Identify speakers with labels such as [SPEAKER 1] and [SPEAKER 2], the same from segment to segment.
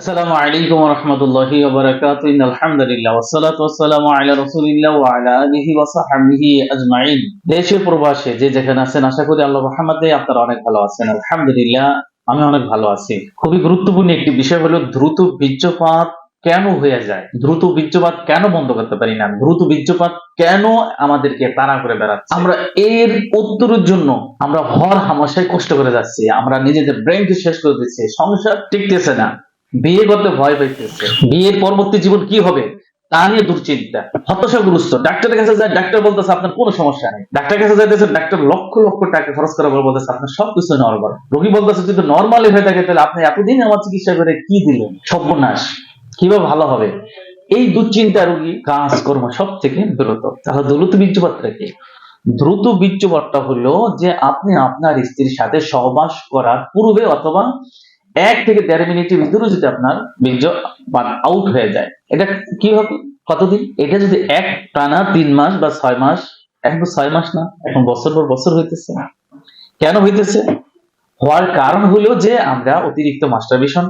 [SPEAKER 1] আসসালামু আলাইকুম ওয়া রাহমাতুল্লাহি ওয়া বারাকাতুহু। ইন্নাল হামদুলিল্লাহ ওয়াস সালাতু ওয়াস সালামু আলা রাসূলিল্লাহ ওয়া আলা আলিহি ওয়া সাহবিহি আজমাইন। দেশে প্রবাসে যে যেখানে আছেন, আশা করি আল্লাহ রহমতে আপনারা অনেক ভালো আছেন। আলহামদুলিল্লাহ, আমি অনেক ভালো আছি। খুবই গুরুত্বপূর্ণ একটি বিষয় হলো, দ্রুত বীর্যপাত কেন হয়ে যায়? দ্রুত বীর্যপাত কেন বন্ধ করতে পারি না? দ্রুত বীর্যপাত কেন আমাদেরকে তাড়া করে বেড়াচ্ছে? আমরা এর উত্তরের জন্য আমরা হর হামাশায় কষ্ট করে যাচ্ছি। আমরা নিজেদের ব্রেনকে শেষ করে দিচ্ছি। সংসার টিকতেছে না। বিয়ে করতে ভয় পাইতেছে। বিয়ের পরবর্তী জীবন কি হবে? তা নিয়ে দুশ্চিন্তা। হতাশাগ্রস্ত ডাক্তারের কাছে যায়, ডাক্তার বলতেছে, আপনার কোনো সমস্যা নেই। ডাক্তারের কাছে যাইতেছে, ডাক্তার লক্ষ লক্ষ টাকা খরচ করার পর বলতেছে, আপনার সবকিছু নর্মাল রোগী বলতেছে, যদি নর্মালি হয়ে থাকে, তাহলে আপনি এতদিন আমার চিকিৎসা করে কি দিলেন? সর্বনাশ। কীভাবে ভালো হবে? এই দুশ্চিন্তা রোগী কাজ কর্ম সব থেকে বিরত। তাহলে দ্রুত বীর্যপাতটা কি? দ্রুত বীর্যপাতটা হলো যে আপনি আপনার স্ত্রীর সাথে সহবাস করার পূর্বে অথবা এক থেকে দেড় মিনিটের ভিতরে যদি আপনার বীর্য আউট হয়ে যায়, এটা কি হবে? কতদিন? এটা যদি এক টানা তিন মাস বা ছয় মাস, এখন তো ছয় মাস না, এখন বছর পর বছর হইতেছে। কেন হইতেছে? হওয়ার কারণ হলো যে আমরা অতিরিক্ত মাস্টারবেশন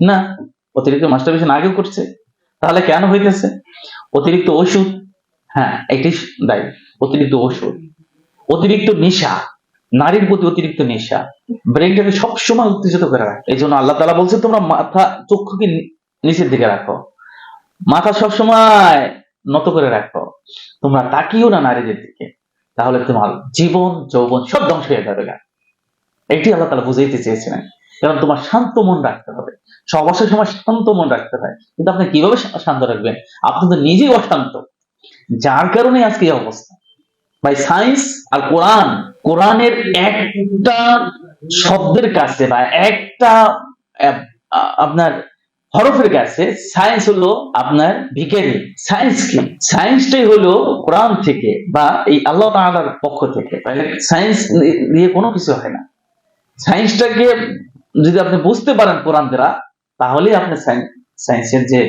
[SPEAKER 1] না, অতিরিক্ত মাস্টারবেশন আগেও করছে। তাহলে কেন হইতেছে? অতিরিক্ত ওষুধ হ্যাঁ এটি দায়ী, অতিরিক্ত ওষুধ, অতিরিক্ত নেশা নারীর প্রতি অতিরিক্ত নেশা। ব্রেনটাকে সবসময় উত্তেজিত করে রাখে। এই জন্য আল্লাহ তালা বলছে, তোমরা মাথা চক্ষুকে নিচের দিকে রাখো। মাথা সবসময় নত করে রাখো। তোমরা তাকিও না নারীদের দিকে। তাহলে তোমার জীবন, যৌবন সব ধ্বংস হয়ে যাবে গা। এটি আল্লাহ তালা বুঝাইতে চেয়েছিলেন কারণ তোমার শান্ত মন রাখতে হবে। সবশেষ সময় শান্ত মন রাখতে হয়। কিন্তু আপনি কীভাবে শান্ত রাখবেন? আপনি তো নিজেই অশান্ত। যার কারণে আজকে এই অবস্থা। ভাই সায়েন্স আর কোরআন কোরআনের একটা শব্দের কাছে বা একটা আপনার হরফের কাছে সায়েন্স হলো আপনার ভিখারি। সায়েন্স কি? সায়েন্সটাই হলো কোরআন থেকে বা এই আল্লাহ তাআলার পক্ষ থেকে। সায়েন্স দিয়ে কোনো কিছু হয় না। সায়েন্সটাকে যদি আপনি বুঝতে পারেন কোরআন দ্বারা তাহলে আপনি সায়েন্সের যে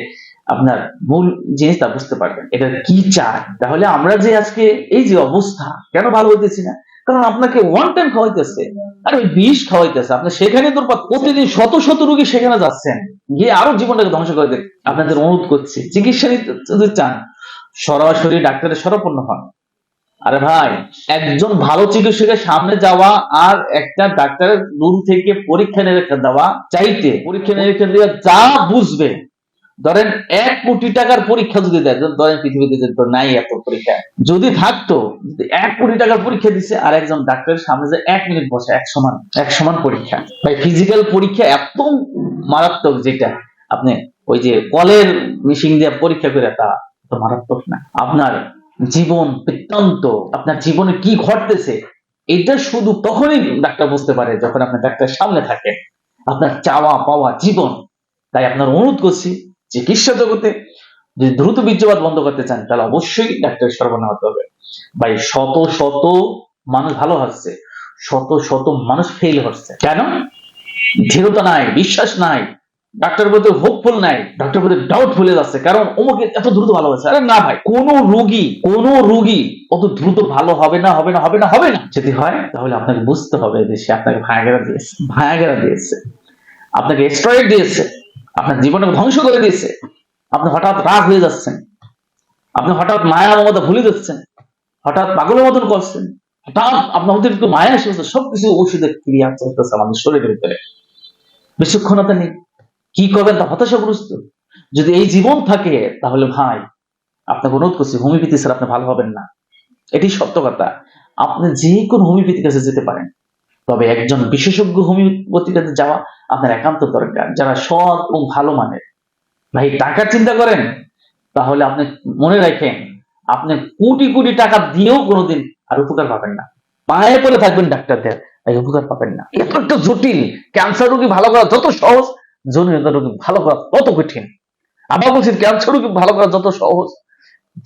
[SPEAKER 1] আপনার মূল জিনিসটা বুঝতে পারবেন। এটা কি চায়? তাহলে আমরা যে আজকে এই যে অবস্থা, কেন ভালো হইতেছি না? কারণ আপনাকে ওয়ান টাইম খাওয়াইতেছে, আর ওই বিষ খাওয়াইতেছে। আপনি সেখানে তোর প্রতিদিন শত শত রোগী সেখানে যাচ্ছেন। গিয়ে আরও জীবনটাকে ধ্বংস করে দেন। আপনাদের অনুরোধ করছি, চিকিৎসা নিতে যদি চান, সরাসরি ডাক্তারের শরণাপন্ন হন। আরে ভাই, একজন ভালো চিকিৎসকের সামনে যাওয়া আর একটা ডাক্তারের রুম থেকে পরীক্ষা নিরীক্ষা দেওয়া, চাইতে পরীক্ষা নিরীক্ষা দিয়ে যা বুঝবে ধরেন এক কোটি টাকার পরীক্ষা যদি দেয়, ধরেন পৃথিবীতে তো নাই এত পরীক্ষা, যদি থাকতো এক কোটি টাকার পরীক্ষা দিছে, আর একজন ডাক্তারের সামনে যে এক মিনিট বসে, এক সমান এক সমান পরীক্ষা। ভাই ফিজিক্যাল পরীক্ষা এত মারাত্মক যেটা, আপনি ওই যে কলের মেশিন দিয়ে পরীক্ষা করে, তা তো মারাত্মক না। আপনার জীবন বৃত্তান্ত, আপনার জীবনে কি ঘটতেছে, এটা শুধু তখনই ডাক্তার বুঝতে পারে যখন আপনার ডাক্তার সামনে থাকে আপনার চাওয়া পাওয়া জীবন, তাই আপনার অনুরোধ করছি চিকিৎসা জগতে যদি দ্রুত বীর্যপাত বন্ধ করতে চান, তাহলে অবশ্যই ডাক্তারের সর্বনা হতে হবে। ভাই, শত শত মানুষ ভালো হচ্ছে, শত শত মানুষ ফেল হচ্ছে। কেন? দৃঢ়তা নাই, বিশ্বাস নাই ডাক্তার প্রতি হোপফুল নাই ডাক্তার প্রতি ডাউট ফুলে যাচ্ছে। কারণ ওমকে এত দ্রুত ভালো হচ্ছে আরে না ভাই, কোন রোগী কোন রোগী অত দ্রুত ভালো হবে না হবে না হবে না হবে না। যদি হয়, তাহলে আপনাকে বুঝতে হবে যে সে আপনাকে ভায়াগেরা দিয়েছে ভায়াগেরা দিয়েছে। আপনাকে স্ট্রয়েড দিয়েছে। আপনার জীবনকে ধ্বংস করে দিয়েছে। আপনি হঠাৎ রাগ হয়ে যাচ্ছেন। আপনি হঠাৎ মায়া মমতা ভুলে যাচ্ছেন। হঠাৎ পাগলের মতন করছেন। হঠাৎ আপনার অতিরিক্ত মায়া এসেছে সবকিছু ওষুধের ক্রিয়া চলতেছে আমাদের শরীরের ভিতরে। বিচক্ষণতা নেই। কি করবেন তা হতাশাগ্রস্ত। যদি এই জীবন থাকে, তাহলে ভাই, আপনাকে অনুরোধ করছি, হোমিওপ্যাথি স্যার আপনি ভালো হবেন না। এটি সত্য কথা। আপনি যে কোনো হোমিওপ্যাথির কাছে যেতে পারেন। তবে একজন বিশেষজ্ঞ হোমিওপ্যাথির কাছে যাওয়া আপনার একান্ত দরকার। যারা সৎ এবং ভালো মানের। ভাই টাকার চিন্তা করেন, তাহলে আপনি মনে রাখেন, আপনি কোটি কোটি টাকা দিয়েও কোনোদিন আর উপকার পাবেন না। পায়ে পড়ে থাকবেন ডাক্তারদের এই উপকার পাবেন না। এত একটা জটিল ক্যান্সার রোগী ভালো করা যত সহজ যৌনহীনতা রোগী ভালো করা তত কঠিন। আবার বলছি ক্যান্সার রোগী ভালো করা যত সহজ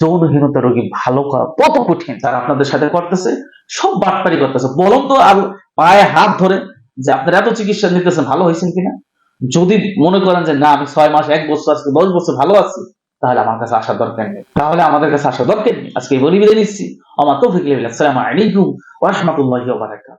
[SPEAKER 1] যৌনহীনতা রোগী ভালো করা তত কঠিন। তারা আপনাদের সাথে করতেছে, সব বাটপারি করতেছে। বলুন তো আর পায়ে হাত ধরে যে আপনারা এত চিকিৎসা নিতেছেন, ভালো হয়েছেন কিনা? যদি মনে করেন যে না, আমি ছয় মাস, এক বছর আজকে, দশ বছর ভালো আছি, তাহলে আমার কাছে আসার দরকার নেই। তাহলে আমাদের কাছে আসার দরকার নেই। আজকে বলি বিদায় নিচ্ছি। আমার তৌফিক আসসালামু আলাইকুম ওয়া রাহমাতুল্লাহি ওয়া বারাকাতুহু।